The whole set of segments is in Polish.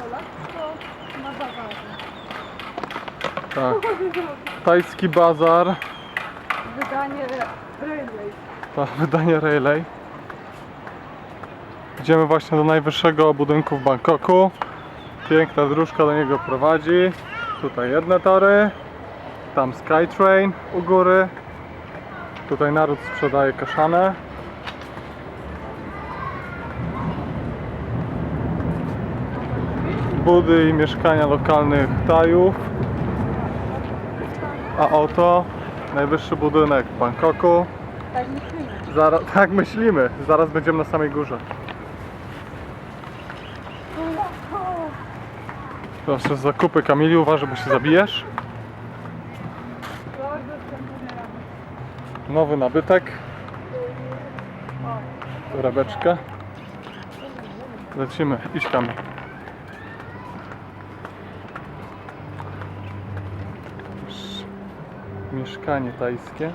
Polak, to na bazarze. Tak. Tajski bazar. Wydanie Railway. To wydanie. Idziemy właśnie do najwyższego budynku w Bangkoku. Piękna dróżka do niego prowadzi. Tutaj jedne tory. Tam Skytrain u góry. Tutaj naród sprzedaje kaszanę. Budy i mieszkania lokalnych Tajów. A oto najwyższy budynek w Bangkoku. Tak myślimy. Zaraz, tak myślimy. Zaraz będziemy na samej górze. Proszę, zakupy Kamili, uważaj, bo się zabijesz. Nowy nabytek. Torebeczka. Lecimy. Idź Kamil. Mieszkanie tajskie.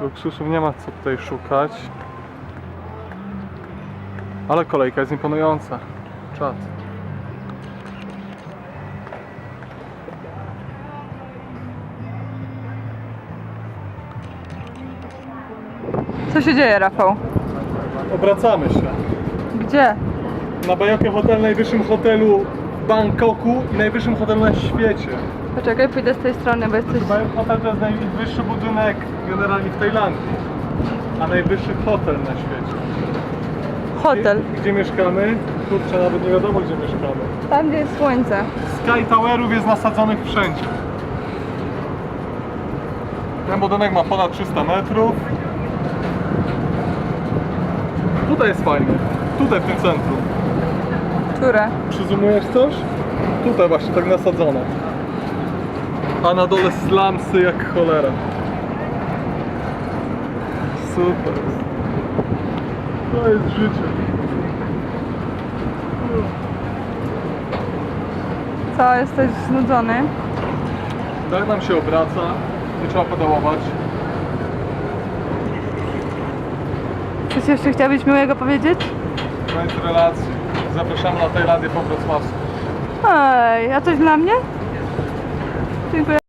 Luksusów nie ma co tutaj szukać. Ale kolejka jest imponująca. Czad. Co się dzieje, Rafał? Obracamy się. Gdzie? Na Bajokę Hotel, najwyższym hotelu w Bangkoku i najwyższym hotelu na świecie. Poczekaj, pójdę z tej strony, bo jesteś... Bajok Hotel to jest najwyższy budynek generalnie w Tajlandii. A najwyższy hotel na świecie. Hotel. Gdzie, gdzie mieszkamy? Kurczę, nawet nie wiadomo gdzie mieszkamy. Tam, gdzie jest słońce. Sky Towerów jest nasadzonych wszędzie. Ten budynek ma ponad 300 metrów. Tutaj jest fajnie. Tutaj w tym centrum. Które? Przyzumujesz coś? Tutaj właśnie, tak nasadzone. A na dole slamsy jak cholera. Super. To jest życie. Co, jesteś znudzony? Tak nam się obraca. Nie trzeba pedałować. Coś jeszcze chciałbyś miłego powiedzieć? Koniec relacji. Zapraszamy na Tajlandię po wrocławsku. Ej, a coś dla mnie? Dziękuję.